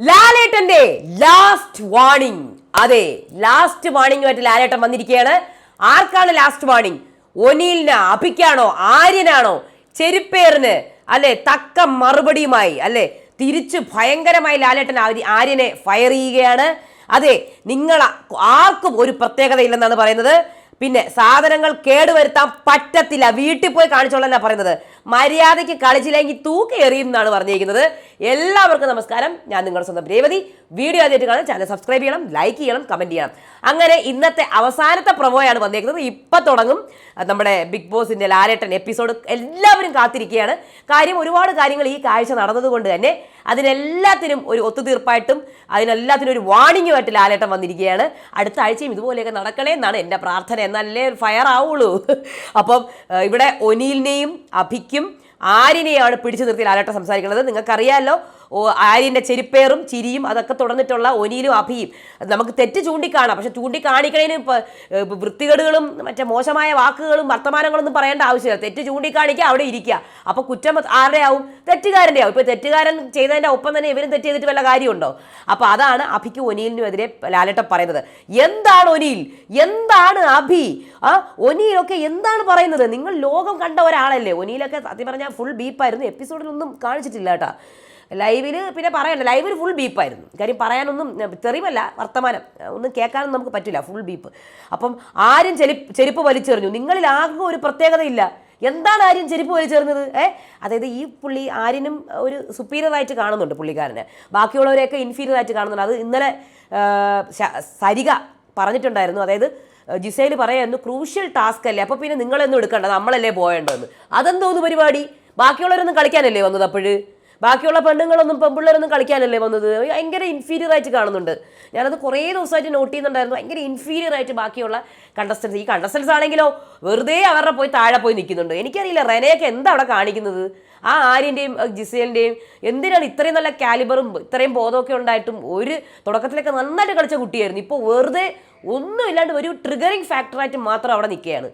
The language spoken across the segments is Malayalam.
ലാലേട്ടന്റെ ലാസ്റ്റ് വാണിംഗ് അതെ ലാസ്റ്റ് വാണിംഗുമായിട്ട് ലാലേട്ടൻ വന്നിരിക്കുകയാണ്. ആർക്കാണ് ലാസ്റ്റ് വാണിംഗ് ഒനീലിന് അഭിക്കാണോ? ആര്യനാണോ? ചെരുപ്പേറിന് അല്ലെ? തക്ക മറുപടിയുമായി അല്ലെ? തിരിച്ചു ഭയങ്കരമായി ലാലേട്ടൻ ആര്യ- ആര്യനെ ഫയർ ചെയ്യുകയാണ്. അതെ നിങ്ങൾ ആർക്കും ഒരു പ്രത്യേകത ഇല്ലെന്നാണ് പറയുന്നത്. പിന്നെ സാധനങ്ങൾ കേടുവരുത്താൻ പറ്റത്തില്ല. വീട്ടിൽ പോയി കാണിച്ചോളാം പറയുന്നത്? മര്യാദയ്ക്ക് കളിച്ചില്ലെങ്കിൽ തൂക്കി എറിയും എന്നാണ് പറഞ്ഞിരിക്കുന്നത്. എല്ലാവർക്കും നമസ്കാരം. ഞാൻ നിങ്ങളുടെ സ്വന്തം രേവതി. വീഡിയോ ആദ്യമായിട്ട് കാണാൻ ചാനൽ സബ്സ്ക്രൈബ് ചെയ്യണം ലൈക്ക് ചെയ്യണം കമന്റ് ചെയ്യണം. അങ്ങനെ ഇന്നത്തെ അവസാനത്തെ പ്രൊമോയാണ് വന്നിരിക്കുന്നത് ഇപ്പം തുടങ്ങും. നമ്മുടെ ബിഗ് ബോസിന്റെ ലാലേട്ടൻ എപ്പിസോഡ് എല്ലാവരും കാത്തിരിക്കുകയാണ്. കാര്യം ഒരുപാട് കാര്യങ്ങൾ ഈ കാഴ്ച നടന്നതുകൊണ്ട് തന്നെ അതിനെല്ലാത്തിനും ഒരു ഒത്തുതീർപ്പായിട്ടും അതിനെല്ലാത്തിനും ഒരു വാണിംഗുമായിട്ട് ലാലേട്ടൻ വന്നിരിക്കുകയാണ്. അടുത്ത ആഴ്ചയും ഇതുപോലെയൊക്കെ നടക്കണേ എന്നാണ് എന്റെ പ്രാർത്ഥന. എന്നല്ലേ ഫയർ ആവുള്ളൂ. അപ്പം ഇവിടെ ഒനീലിനെയും അഭിക്കും ആരിനെയാണ് പിടിച്ചു നിർത്തി ലാലേട്ടൻ സംസാരിക്കുന്നത്? നിങ്ങൾക്കറിയാമല്ലോ ആര്യന്റെ ചെരിപ്പേറും ചിരിയും അതൊക്കെ തുടർന്നിട്ടുള്ള ഒനിയിലും അഭിയും. നമുക്ക് തെറ്റ് ചൂണ്ടിക്കാണാം. പക്ഷെ ചൂണ്ടിക്കാണിക്കണേനും വൃത്തികേടുകളും മറ്റേ മോശമായ വാക്കുകളും വർത്തമാനങ്ങളൊന്നും പറയേണ്ട ആവശ്യമില്ല. തെറ്റ് ചൂണ്ടിക്കാണിക്കുക അവിടെ ഇരിക്കുക. അപ്പോൾ കുറ്റം ആരുടെ ആവും? തെറ്റുകാരന്റെ ആവും. ഇപ്പോൾ തെറ്റുകാരൻ ചെയ്തതിന്റെ ഒപ്പം തന്നെ ഇവരും തെറ്റ് ചെയ്തിട്ട് വല്ല കാര്യമുണ്ടോ? അപ്പോൾ അതാണ് അഭിക്കും ഒനിയിലിനും എതിരെ പറയുന്നത്. എന്താണ് ഒനിയിൽ? എന്താണ് അഭി? ആ ഒനിയിലൊക്കെ എന്താണ് പറയുന്നത്? നിങ്ങൾ ലോകം കണ്ട ഒരാളല്ലേ? ഒനിയിലൊക്കെ സത്യം പറഞ്ഞാൽ ഫുൾ ബീപ്പായിരുന്നു എപ്പിസോഡിലൊന്നും കാണിച്ചിട്ടില്ല കേട്ടോ. ലൈവിൽ പിന്നെ പറയണ്ട ലൈവിൽ ഫുൾ ബീപ്പായിരുന്നു കാര്യം പറയാനൊന്നും തെറിവല്ല വർത്തമാനം. ഒന്നും കേൾക്കാനും നമുക്ക് പറ്റില്ല ഫുൾ ബീപ്പ് അപ്പം ആരും ചെലി ചെരുപ്പ് വലിച്ചെറിഞ്ഞു. നിങ്ങളിൽ ആർക്കും ഒരു പ്രത്യേകതയില്ല. എന്താണ് ആര്യൻ ചെരുപ്പ് വലിച്ചെറിഞ്ഞത്? ഏ അതായത് ഈ പുള്ളി ആര്യനും ഒരു സുപ്പീരിയറായിട്ട് കാണുന്നുണ്ട് പുള്ളിക്കാരനെ. ബാക്കിയുള്ളവരെയൊക്കെ ഇൻഫീരിയറായിട്ട് കാണുന്നുണ്ട്. അത് ഇന്നലെ സരിക പറഞ്ഞിട്ടുണ്ടായിരുന്നു. അതായത് ജിസൈൽ പറയായിരുന്നു ക്രൂഷ്യൽ ടാസ്ക് അല്ലേ? അപ്പോൾ പിന്നെ നിങ്ങളൊന്നും എടുക്കണ്ട. നമ്മളല്ലേ പോയേണ്ടതെന്ന്. അതെന്തോന്ന് പരിപാടി? ബാക്കിയുള്ളവരൊന്നും കളിക്കാനല്ലേ വന്നത് അപ്പോഴ്? ബാക്കിയുള്ള പെണ്ണുങ്ങളൊന്നും പെൺപിള്ളേരൊന്നും കളിക്കാനല്ലേ വന്നത്? ഭയങ്കര ഇൻഫീരിയർ ആയിട്ട് കാണുന്നുണ്ട്. ഞാനത് കുറേ ദിവസമായിട്ട് നോട്ട് ചെയ്യുന്നുണ്ടായിരുന്നു. ഭയങ്കര ഇൻഫീരിയർ ആയിട്ട് ബാക്കിയുള്ള കണ്ടസ്റ്റൻസ് ഈ കണ്ടസ്റ്റൻസ് ആണെങ്കിലോ വെറുതെ അവരുടെ പോയി താഴെ പോയി നിൽക്കുന്നുണ്ട്. എനിക്കറിയില്ല റെനയൊക്കെ എന്താ അവിടെ കാണിക്കുന്നത്? ആ ആര്യന്റെയും ജിസേലിന്റെയും എന്തിനാണ് ഇത്രയും നല്ല കാലിബറും ഇത്രയും ബോധമൊക്കെ ഉണ്ടായിട്ടും ഒരു തുടക്കത്തിലൊക്കെ നന്നായിട്ട് കളിച്ച കുട്ടിയായിരുന്നു. ഇപ്പോൾ വെറുതെ ഒന്നും ഇല്ലാണ്ട് ഒരു ട്രിഗറിങ് ഫാക്ടറായിട്ട് മാത്രം അവിടെ നിൽക്കുകയാണ്.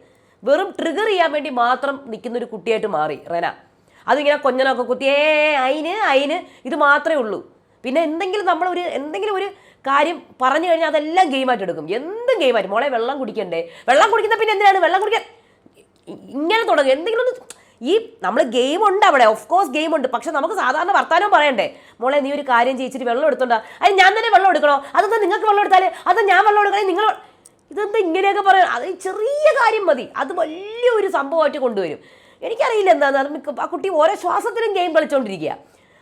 വെറും ട്രിഗർ ചെയ്യാൻ വേണ്ടി മാത്രം നിൽക്കുന്ന ഒരു കുട്ടിയായിട്ട് മാറി റെന. അതിങ്ങനെ കൊഞ്ഞനൊക്കെ കുത്തിയേ അയിന് അയിന്. ഇത് മാത്രമേ ഉള്ളൂ. പിന്നെ എന്തെങ്കിലും നമ്മൾ ഒരു എന്തെങ്കിലും ഒരു കാര്യം പറഞ്ഞു കഴിഞ്ഞാൽ അതെല്ലാം ഗെയിമായിട്ട് എടുക്കും. എന്തും ഗെയിമായിട്ട് മോളെ വെള്ളം കുടിക്കണ്ടേ? വെള്ളം കുടിക്കുന്ന പിന്നെ എന്തിനാണ്? വെള്ളം കുടിക്കാൻ ഇങ്ങനെ തുടങ്ങും. എന്തെങ്കിലും ഒന്ന് ഈ നമ്മൾ ഗെയിം ഉണ്ട് അവിടെ. ഓഫ് കോഴ്സ് ഗെയിം ഉണ്ട്. പക്ഷെ നമുക്ക് സാധാരണ വർത്താനം പറയണ്ടേ? മോളെ നീ ഒരു കാര്യം ചെയ്യിച്ചിട്ട് വെള്ളം എടുത്തോണ്ടാ അത് ഞാൻ തന്നെ വെള്ളം എടുക്കണോ? അതെന്താ നിങ്ങൾക്ക് വെള്ളം എടുത്താൽ അത് ഞാൻ വെള്ളം എടുക്കണേ? നിങ്ങൾ ഇതെന്താ ഇങ്ങനെയൊക്കെ പറയണം? അത് ചെറിയ കാര്യം മതി. അത് വലിയൊരു സംഭവമായിട്ട് കൊണ്ടുവരും. എനിക്കറിയില്ല എന്താണ് അത് ആ കുട്ടി ഓരോ ശ്വാസത്തിലും ഗെയിം കളിച്ചുകൊണ്ടിരിക്കുക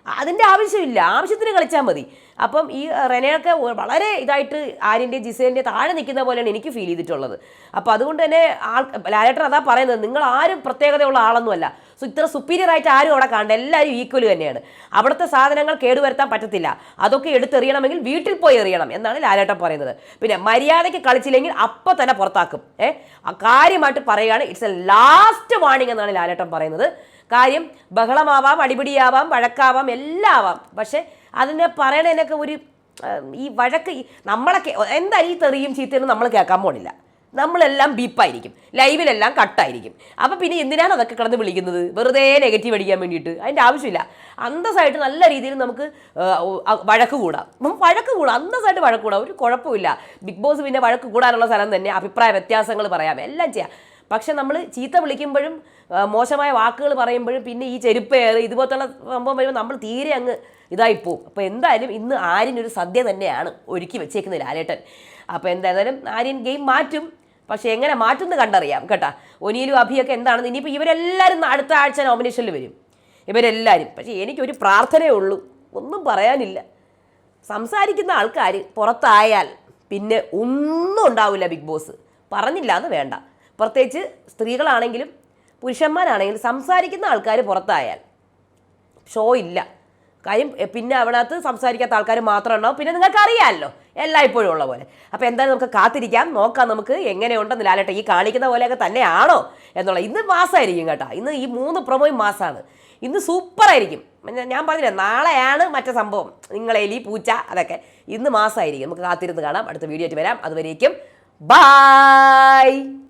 അതിന്റെ ആവശ്യമില്ല. ആവശ്യത്തിന് കളിച്ചാൽ മതി. അപ്പം ഈ റെനയൊക്കെ വളരെ ഇതായിട്ട് ആര്യന്റെ ജിസേന്റെ താഴെ നിൽക്കുന്ന പോലെയാണ് എനിക്ക് ഫീൽ ചെയ്തിട്ടുള്ളത്. അപ്പോൾ അതുകൊണ്ട് തന്നെ ആൾ ലാലേട്ടൻ അതാ പറയുന്നത്. നിങ്ങൾ ആരും പ്രത്യേകതയുള്ള ആളൊന്നുമല്ല. സോ ഇത്ര സുപ്പീരിയർ ആയിട്ട് ആരും അവിടെ കാണണ്ട. എല്ലാവരും ഈക്വൽ തന്നെയാണ്. അവിടുത്തെ സാധനങ്ങൾ കേടുവരുത്താൻ പറ്റത്തില്ല. അതൊക്കെ എടുത്തെറിയണമെങ്കിൽ വീട്ടിൽ പോയി എറിയണം എന്നാണ് ലാലേട്ടൻ പറയുന്നത്. പിന്നെ മര്യാദയ്ക്ക് കളിച്ചില്ലെങ്കിൽ അപ്പം തന്നെ പുറത്താക്കും. ഏ? കാര്യമായിട്ട് പറയുകയാണ്. ഇറ്റ്സ് എ ലാസ്റ്റ് വാണിംഗ് എന്നാണ് ലാലേട്ടൻ പറയുന്നത്. കാര്യം ബഹളമാവാം അടിപിടിയാവാം വഴക്കാവാം എല്ലാം ആവാം പക്ഷേ അതിനെ പറയണതിനൊക്കെ ഒരു ഈ വഴക്ക് നമ്മളൊക്കെ എന്തായാലും ഈ തെറിയും ചീത്തയൊന്നും നമ്മൾ കേൾക്കാൻ പോണില്ല. നമ്മളെല്ലാം ബീപ്പായിരിക്കും ലൈവിലെല്ലാം കട്ടായിരിക്കും അപ്പോൾ പിന്നെ എന്തിനാണ് അതൊക്കെ കിടന്ന് വിളിക്കുന്നത്? വെറുതെ നെഗറ്റീവ് അടിക്കാൻ വേണ്ടിയിട്ട്. അതിന്റെ ആവശ്യമില്ല. അന്തസ്സായിട്ട് നല്ല രീതിയിൽ നമുക്ക് വഴക്ക് കൂടാം. വഴക്ക് കൂടാം. അന്തസ്സായിട്ട് വഴക്ക് കൂടാം. ഒരു കുഴപ്പമില്ല. ബിഗ് ബോസ് പിന്നെ വഴക്ക് കൂടാനുള്ള സ്ഥലം തന്നെ. അഭിപ്രായ വ്യത്യാസങ്ങൾ പറയാം. എല്ലാം ചെയ്യാം. പക്ഷെ നമ്മൾ ചീത്ത വിളിക്കുമ്പോഴും മോശമായ വാക്കുകൾ പറയുമ്പോഴും പിന്നെ ഈ ചെരുപ്പേറ് ഇതുപോലത്തുള്ള സംഭവം വരുമ്പോൾ നമ്മൾ തീരെ അങ്ങ് ഇതായിപ്പോവും അപ്പോൾ എന്തായാലും ഇന്ന് ആര്യനൊരു സദ്യ തന്നെയാണ് ഒരുക്കി വെച്ചേക്കുന്നത് ലാലേട്ടൻ. അപ്പോൾ എന്തായാലും ആര്യൻ ഗെയിം മാറ്റും. പക്ഷേ എങ്ങനെ മാറ്റുമെന്ന് കണ്ടറിയാം കേട്ടോ. ഒനിയിലും അഭിയൊക്കെ എന്താണെന്ന് ഇനിയിപ്പോൾ ഇവരെല്ലാവരും അടുത്ത ആഴ്ച നോമിനേഷനിൽ വരും. ഇവരെല്ലാവരും. പക്ഷേ എനിക്കൊരു പ്രാർത്ഥനയേ ഉള്ളൂ. ഒന്നും പറയാനില്ല. സംസാരിക്കുന്ന ആൾക്കാർ പുറത്തായാൽ പിന്നെ ഒന്നും ഉണ്ടാവില്ല ബിഗ് ബോസ്. പറഞ്ഞില്ല എന്ന് വേണ്ട. പ്രത്യേകിച്ച് സ്ത്രീകളാണെങ്കിലും പുരുഷന്മാരാണെങ്കിലും സംസാരിക്കുന്ന ആൾക്കാർ പുറത്തായാൽ ഷോ ഇല്ല. കാര്യം പിന്നെ അവിടകത്ത് സംസാരിക്കാത്ത ആൾക്കാർ മാത്രം ഉണ്ടാവും. പിന്നെ നിങ്ങൾക്ക് അറിയാമല്ലോ എല്ലായ്പ്പോഴും ഉള്ള പോലെ. അപ്പോൾ എന്തായാലും നമുക്ക് കാത്തിരിക്കാം. നോക്കാം നമുക്ക് എങ്ങനെയുണ്ടെന്ന് ലാലേട്ട ഈ കാണിക്കുന്ന പോലെയൊക്കെ തന്നെയാണോ എന്നുള്ള. ഇന്ന് മാസമായിരിക്കും കേട്ടോ. ഇന്ന് ഈ മൂന്ന് പ്രൊമോയും മാസമാണ് ഇന്ന് സൂപ്പറായിരിക്കും. ഞാൻ- പറഞ്ഞില്ല നാളെയാണ് മറ്റേ സംഭവം. നിങ്ങളെലി പൂച്ച അതൊക്കെ. ഇന്ന് മാസമായിരിക്കും നമുക്ക് കാത്തിരുന്ന് കാണാം. അടുത്ത വീഡിയോ ആയിട്ട് വരാം. അതുവരേക്കും ബായ്